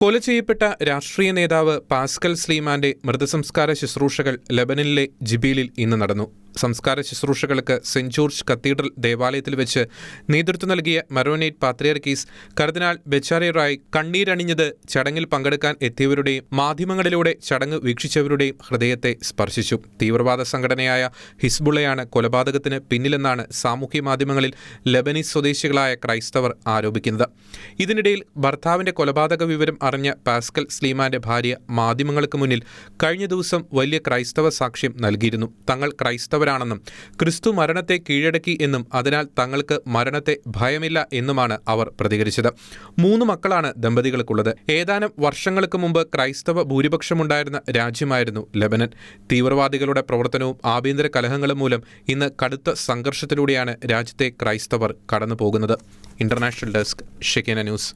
കൊല ചെയ്യപ്പെട്ട രാഷ്ട്രീയ നേതാവ് പാസ്കൽ സ്ലീമാന്റെ മൃതസംസ്കാര ശുശ്രൂഷകൾ ലബനനിലെ ജിബീലിൽ ഇന്ന് നടന്നു. സംസ്കാര ശുശ്രൂഷകൾക്ക് സെന്റ് ജോർജ് കത്തീഡ്രൽ ദേവാലയത്തിൽ വെച്ച് നേതൃത്വം നൽകിയ മരോനേറ്റ് പാത്രിയർക്കീസ് കർദിനാൾ ബെച്ചാരിയറായി റായ് കണ്ണീരണിഞ്ഞത് ചടങ്ങിൽ പങ്കെടുക്കാൻ എത്തിയവരുടെയും മാധ്യമങ്ങളിലൂടെ ചടങ്ങ് വീക്ഷിച്ചവരുടെയും ഹൃദയത്തെ സ്പർശിച്ചു. തീവ്രവാദ സംഘടനയായ ഹിസ്ബുള്ളയാണ് കൊലപാതകത്തിന് പിന്നിലെന്നാണ് സാമൂഹ്യ മാധ്യമങ്ങളിൽ ലബനീസ് സ്വദേശികളായ ക്രൈസ്തവർ ആരോപിക്കുന്നത്. ഇതിനിടയിൽ ഭർത്താവിന്റെ കൊലപാതക വിവരം അറിഞ്ഞ പാസ്കൽ സ്ലീമാന്റെ ഭാര്യ മാധ്യമങ്ങൾക്ക് മുന്നിൽ കഴിഞ്ഞ ദിവസം വലിയ ക്രൈസ്തവ സാക്ഷ്യം നൽകിയിരുന്നു. തങ്ങൾ ക്രൈസ്തവരാണെന്നും ക്രിസ്തു മരണത്തെ കീഴടക്കി എന്നും അതിനാൽ തങ്ങൾക്ക് മരണത്തെ ഭയമില്ല എന്നുമാണ് അവർ പ്രതികരിച്ചത്. മൂന്ന് മക്കളാണ് ദമ്പതികൾക്കുള്ളത്. ഏതാനും വർഷങ്ങൾക്ക് മുമ്പ് ക്രൈസ്തവ ഭൂരിപക്ഷമുണ്ടായിരുന്ന രാജ്യമായിരുന്നു ലബനൻ. തീവ്രവാദികളുടെ പ്രവർത്തനവും ആഭ്യന്തര കലഹങ്ങളും മൂലം ഇന്ന് കടുത്ത സംഘർഷത്തിലൂടെയാണ് രാജ്യത്തെ ക്രൈസ്തവർ കടന്നു പോകുന്നത് ഇന്റർനാഷണൽ ഡെസ്ക് ഷെക്കേന ന്യൂസ്.